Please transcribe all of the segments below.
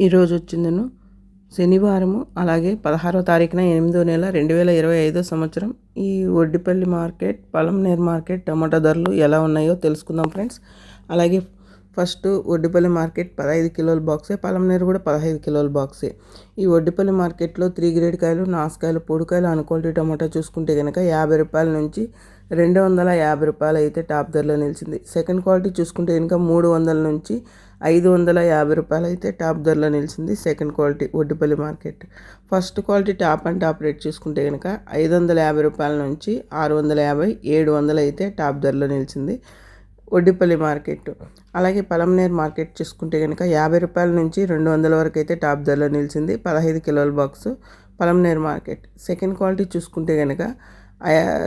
ఈరోజు వచ్చిందను. శనివారము అలాగే పదహారో తారీఖున ఎనిమిదో నెల రెండు వేల ఇరవై ఐదో సంవత్సరం. ఈ Oddipalli market Palamaner market tomato ధరలు ఎలా ఉన్నాయో తెలుసుకుందాం ఫ్రెండ్స్. అలాగే ఫస్ట్ ఒడ్డిపల్లి మార్కెట్ పదహైదు కిలోల బాక్సే పలంనేరు కూడా పదహైదు కిలోల బాక్సే. ఈ ఒడ్డిపల్లి మార్కెట్లో త్రీ గ్రేడ్ కాయలు నాసుకాయలు పొడికాయలు అనుకోల్టీ టమాటా చూసుకుంటే కనుక యాభై రూపాయల నుంచి రెండు వందల యాభై రూపాయలు అయితే టాప్ ధరలో నిలిచింది. సెకండ్ క్వాలిటీ చూసుకుంటే కనుక మూడు వందల నుంచి ఐదు వందల యాభై రూపాయలు అయితే టాప్ ధరలో నిలిచింది second quality Oddupalli market. First quality top and top rate చూసుకుంటే కనుక ఐదు వందల యాభై రూపాయల నుంచి ఆరు వందల యాభై ఏడు వందలు అయితే టాప్ ధరలో నిలిచింది. ఒడ్డిపల్లి మార్కెట్. అలాగే పలంనేర్ మార్కెట్ చూసుకుంటే కనుక యాభై రూపాయల నుంచి రెండు వందల వరకు అయితే టాప్ ధరలో నిలిచింది. పదహైదు కిలోల box Palamaner market. Second quality చూసుకుంటే కనుక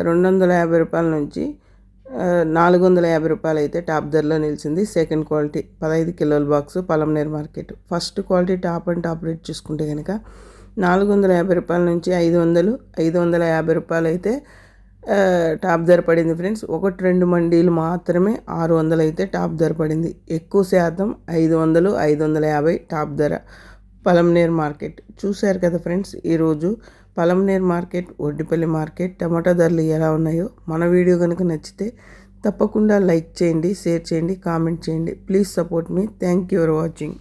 రెండు వందల యాభై రూపాయల నుంచి నాలుగు వందల యాభై రూపాయలు అయితే టాప్ ధరలో నిలిచింది సెకండ్ క్వాలిటీ పదహైదు కిలోల box Palamaner market. First quality top and top rate చూసుకుంటే కనుక నాలుగు వందల యాభై రూపాయల నుంచి ఐదు వందలు ఐదు వందల యాభై రూపాయలు అయితే టాప్ ధర పడింది ఫ్రెండ్స్. ఒకటి రెండు మండీలు మాత్రమే ఆరు వందలు అయితే టాప్ ధర పడింది ఎక్కువ శాతం ఐదు వందలు ఐదు వందల యాభై టాప్ ధర. పలంనేర్ మార్కెట్. చూశారు కదా ఫ్రెండ్స్ ఈరోజు Palamaner market Oddipalli market tomato ధరలు ఎలా ఉన్నాయో. మన వీడియో కనుక నచ్చితే తప్పకుండా లైక్ చేయండి షేర్ చేయండి కామెంట్ చేయండి. Please support me. Thank you for watching.